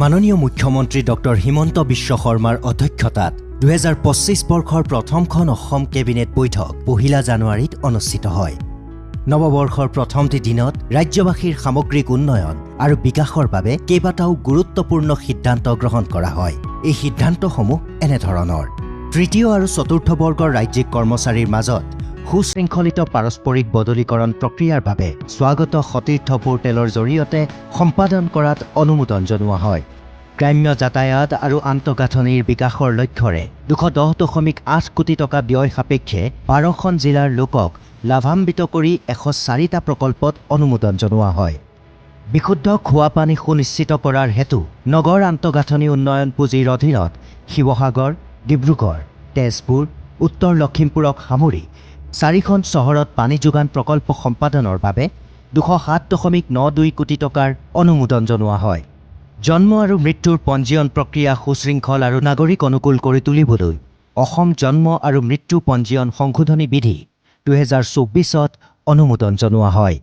মাননীয় মুখ্যমন্ত্ৰী ডক্টৰ হিমন্ত বিশ্ব শৰ্মাৰ অধ্যক্ষতাত দুহেজাৰ পঁচিছ বৰ্ষৰ প্ৰথমখন অসম কেবিনেট বৈঠক পহিলা জানুৱাৰীত অনুষ্ঠিত হয়। নৱবৰ্ষৰ প্ৰথমটি দিনত ৰাজ্যবাসীৰ সামগ্ৰিক উন্নয়ন আৰু বিকাশৰ বাবে কেইবাটাও গুৰুত্বপূৰ্ণ সিদ্ধান্ত গ্ৰহণ কৰা হয়। এই সিদ্ধান্তসমূহ এনেধৰণৰ। তৃতীয় আৰু চতুৰ্থ বৰ্গৰ ৰাজ্যিক কৰ্মচাৰীৰ মাজত সুশৃংখলিত পাৰস্পৰিক বদলীকৰণ প্ৰক্ৰিয়াৰ বাবে স্বাগত সতীৰ্থ পৰ্টেলৰ জৰিয়তে সম্পাদন কৰাত অনুমোদন জনোৱা হয়। গ্ৰাম্য যাতায়াত আৰু আন্তঃগাঁথনিৰ বিকাশৰ লক্ষ্যৰে দুশ দহ দশমিক আঠ কোটি টকা ব্যয় সাপেক্ষে বাৰখন জিলাৰ লোকক লাভান্বিত কৰি এশ চাৰিটা প্ৰকল্পত অনুমোদন জনোৱা হয়। বিশুদ্ধ খোৱা পানী সুনিশ্চিত কৰাৰ হেতু নগৰ আন্তঃগাঁথনি উন্নয়ন পুঁজিৰ অধীনত শিৱসাগৰ, ডিব্ৰুগড়, তেজপুৰ, উত্তৰ লখিমপুৰক সামৰি চাৰিখন চহৰত পানী যোগান প্ৰকল্প সম্পাদনৰ বাবে দুশ সাত দশমিক ন দুই কোটি টকাৰ অনুমোদন জনোৱা হয়। জন্ম আৰু মৃত্যুৰ পঞ্জীয়ন প্ৰক্ৰিয়া সুশৃংখল আৰু নাগৰিক অনুকূল কৰি তুলিবলৈ অসম জন্ম আৰু মৃত্যু পঞ্জীয়ন সংশোধনী বিধি দুহেজাৰ চৌব্বিছত অনুমোদন জনোৱা হয়।